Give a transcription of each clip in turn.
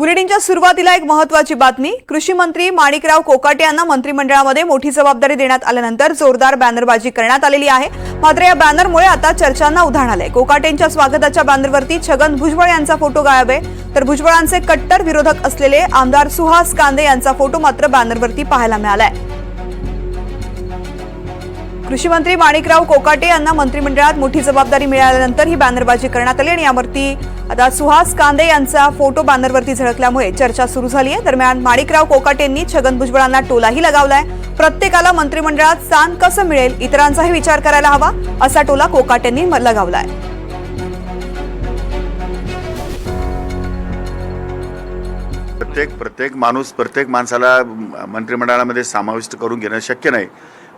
बुलेटिनच्या सुरुवातीला एक महत्वाची बातमी कृषी मंत्री माणिकराव कोकाटे यांना मंत्रिमंडळामध्ये मोठी जबाबदारी देण्यात आल्यानंतर जोरदार बॅनरबाजी करण्यात आलेली आहे. मात्र या बॅनरमुळे आता चर्चांना उधाण आलंय. कोकाटेंच्या स्वागताच्या बॅनरवरती छगन भुजबळ यांचा फोटो गायब आहे. तर भुजबळांचे कट्टर विरोधक असलेले आमदार सुहास कांदे यांचा फोटो मात्र बॅनरवरती पाहायला मिळालाय. कृषी मंत्री माणिकराव कोकाटे यांना मंत्रिमंडळात मोठी जबाबदारी मिळाल्यानंतर ही बॅनरबाजी करण्यात आली आणि यावरती आता सुहास कांदे यांचा फोटो बॅनरवरती झळकल्यामुळे चर्चा सुरू झाली आहे. दरम्यान माणिकराव कोकाटेंनी छगन भुजबळांना टोलाही लगावलाय. प्रत्येकाला मंत्रिमंडळात स्थान कसं मिळेल इतरांचाही विचार करायला हवा असा टोला कोकाटेंनी लगावलाय. प्रत्येक प्रत्येक माणूस प्रत्येक माणसाला मंत्रिमंडळामध्ये समाविष्ट करून घेणं शक्य नाही.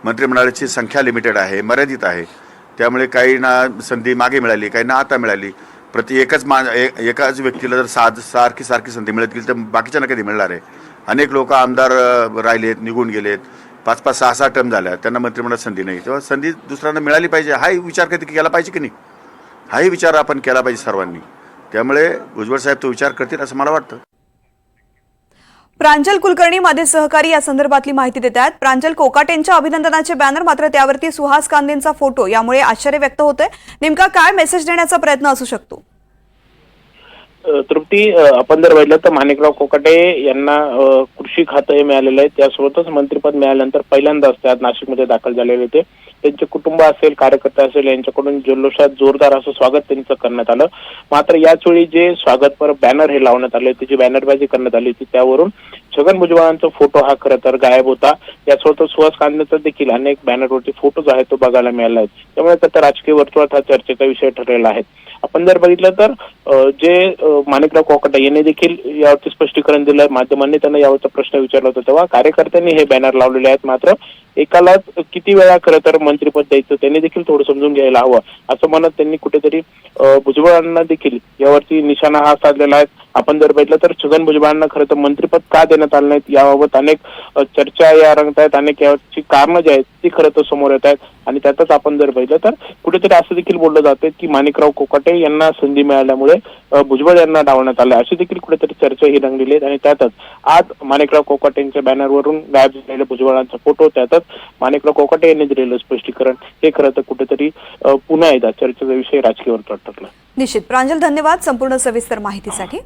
मंत्रिमंडळाची संख्या लिमिटेड आहे मर्यादित आहे. त्यामुळे काहींना संधी मागे मिळाली काहींना आता मिळाली. प्रति एकच मा एकाच व्यक्तीला जर साध सारखी सारखी संधी मिळत गेली तर बाकीच्यांना कधी मिळणार आहे? अनेक लोक आमदार राहिलेत निघून गेलेत. पाच पाच सहा सहा टर्म झाल्या. त्यांना मंत्रिमंडळात संधी नाही. तेव्हा संधी दुसऱ्यांना मिळाली पाहिजे. हाही विचार कधी केला पाहिजे की नाही? हाही विचार आपण केला पाहिजे सर्वांनी. त्यामुळे भुजबळ साहेब तो विचार करतील असं मला वाटतं. प्रांजल कुलकर्णी माझे सहकारी या संदर्भातली माहिती देत आहेत. प्रांजल कोकाटेंच्या अभिनंदनाचे बॅनर मात्र त्यावरती सुहास कांदेंचा फोटो यामुळे आश्चर्य व्यक्त होतंय. नेमका काय मेसेज देण्याचा प्रयत्न असू शकतो? तृप्ती आपण जर बघितलं तर माणिकराव कोकाटे यांना कृषी खातं हे मिळालेलं आहे. त्यासोबतच मंत्रिपद मिळाल्यानंतर पहिल्यांदाच त्यात नाशिकमध्ये दाखल झालेले होते त्यांचे कुटुंब असेल कार्यकर्ते असेल यांच्याकडून जल्लोषात जोरदार असं स्वागत त्यांचं करण्यात आलं. मात्र याच वेळी जे स्वागतपर बॅनर हे लावण्यात आले होते जी बॅनरबाजी करण्यात आली होती त्यावरून छगन भुजबळांचा फोटो हा खरं तर गायब होता. यासोबतच सुहास कांद्याचा देखील अनेक बॅनरवरती फोटो जो तो बघायला मिळाला आहे. त्यामुळे त्याचा राजकीय वर्तुळात हा चर्चेचा विषय ठरलेला आहे. आपण जर बघितलं तर जे माणिकराव कोकाटे यांनी देखील यावरती स्पष्टीकरण दिलं माध्यमांनी त्यांना यावरचा प्रश्न विचारला होता तेव्हा कार्यकर्त्यांनी हे बॅनर लावलेले आहेत मात्र एकालाच किती वेळा खरं तर मंत्रिपद द्यायचं त्यांनी देखील थोडं समजून घ्यायला हवं. असं म्हणत त्यांनी कुठेतरी भुजबळांना देखील यावरती निशाणा हा साधलेला आहे. आपण जर बघितलं तर छगन भुजबळांना खरं तर मंत्रिपद का देण्यात आलं नाहीत याबाबत अनेक चर्चा या रंगत आहेत. अनेक याची कारणं जी आहेत ती खरं तर समोर येत आहेत. आणि त्यातच आपण जर बघितलं तर कुठेतरी असं देखील बोललं जाते की माणिकराव कोकाटे यांना संधी मिळाल्यामुळे भुजबळ यांना डावण्यात आलं अशी देखील कुठेतरी चर्चा ही रंगलेली आहेत. आणि त्यातच आज माणिकराव कोकाटेंच्या बॅनरवरून गायब झालेल्या भुजबळांचा फोटो त्यातच माणिकराव कोकाटे यांनी दिलेलं स्पष्टीकरण. हे खरं तर कुठेतरी पुन्हा एकदा चर्चेचा विषय राजकीय वर्तुळात ठरला. निश्चित. प्रांजल धन्यवाद संपूर्ण सविस्तर माहितीसाठी.